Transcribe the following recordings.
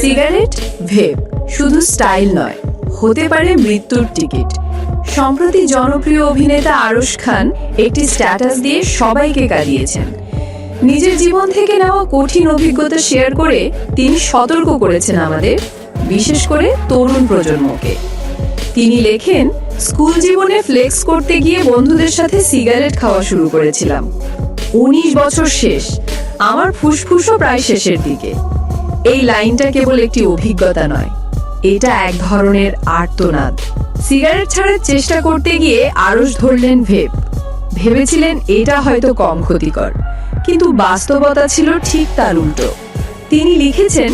Cigarette, ভেপ, শুধু style নয়, হতে পারে মৃত্যুর টিকিট। সম্প্রতি জনপ্রিয় অভিনেতা আরশ খান একটি স্ট্যাটাস দিয়ে সবাইকে কাঁদিয়েছেন। নিজের জীবন থেকে নেওয়া কঠিন অভিজ্ঞতা শেয়ার করে তিনি সতর্ক করেছেন আমাদের, বিশেষ করে তরুণ প্রজন্মকে। তিনি লেখেন, স্কুল জীবনে ফ্লেক্স করতে গিয়ে বন্ধুদের সাথে সিগারেট খাওয়া শুরু করেছিলাম। উনিশ বছর শেষ। আমার ফুসফুসও প্রায় শেষের দিকে। এই লাইনটা কেবল একটি অভিজ্ঞতা নয়। এটা এক ধরনের আর্তনাদ। সিগারেট ছাড়ার চেষ্টা করতে গিয়ে আরস ধরলেন ভেপ ভেবেছিলেন এটা হয়তো কম ক্ষতিকর। কিন্তু বাস্তবতা ছিল ঠিক তার উল্টো। তিনি লিখেছেন,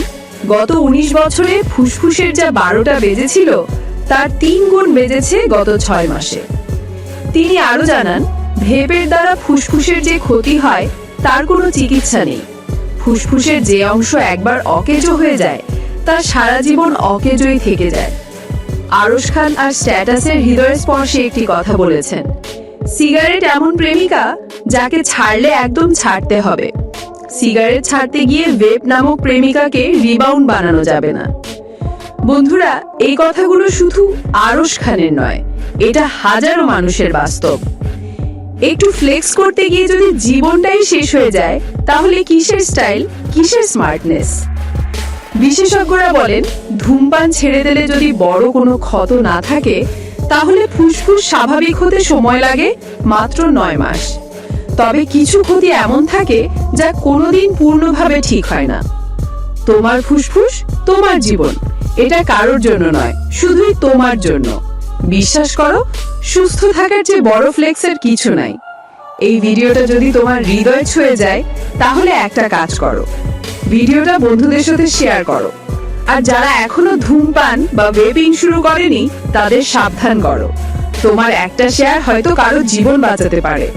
গত উনিশ বছরে ফুসফুসের যা বারোটা বেজেছিল, তার তিন গুণ বেজেছে গত ছয় মাসে। তিনি আরও জানান ভেপের দ্বারা ফুসফুসের যে ক্ষতি হয়, তার কোনো চিকিৎসা নেই। ফুসফুসের যে অংশ একবার অকেজো হয়ে যায়, তা সারা জীবন অকেজোই থেকে যায়। আরশ খান আর স্ট্যাটাসের হৃদয় স্পর্শে একটি কথা বলেছেন, সিগারেট এমন প্রেমিকা যাকে ছাড়লে একদম ছাড়তে হবে। সিগারেট ছাড়তে গিয়ে ভেপ নামক প্রেমিকাকে রিবাউন্ড বানানো যাবে না। বন্ধুরা, এই কথাগুলো শুধু আরশ খানের নয়, এটা হাজারো মানুষের বাস্তব। একটু ফ্লেক্স করতে গিয়ে যদি জীবনটাই শেষ হয়ে যায়, তাহলে কিসের স্টাইল কিসের স্মার্টনেস বিশেষজ্ঞরা বলেন, ধূমপান ছেড়ে দিলে যদি বড় কোনো ক্ষত না থাকে, তাহলে ফুসফুস স্বাভাবিক হতে সময় লাগে, মাত্র নয় মাস। তবে কিছু ক্ষতি এমন থাকে যা কোনোদিন পূর্ণভাবে ঠিক হয় না। তোমার ফুসফুস, তোমার জীবন। এটা কারোর জন্য নয়, শুধুই তোমার জন্য। বিশ্বাস করো, সুস্থ থাকার চেয়ে বড় ফ্লেক্সের কিছু নাই। এই ভিডিওটা যদি তোমার হৃদয় ছুঁয়ে যায়, তাহলে একটা কাজ করো। ভিডিওটা বন্ধুদের সাথে শেয়ার করো। আর যারা এখনও ধূমপান বা ওয়েবিং শুরু করেনি, তাদের সাবধান করো। তোমার একটা শেয়ার হয়তো কারও জীবন বাঁচাতে পারে।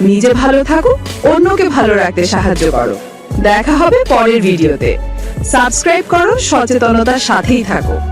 নিজে ভালো থাকো, অন্যকে ভালো রাখতে সাহায্য করো। দেখা হবে পরের ভিডিওতে। সাবস্ক্রাইব করো, সচেতনতার সাথেই থাকো।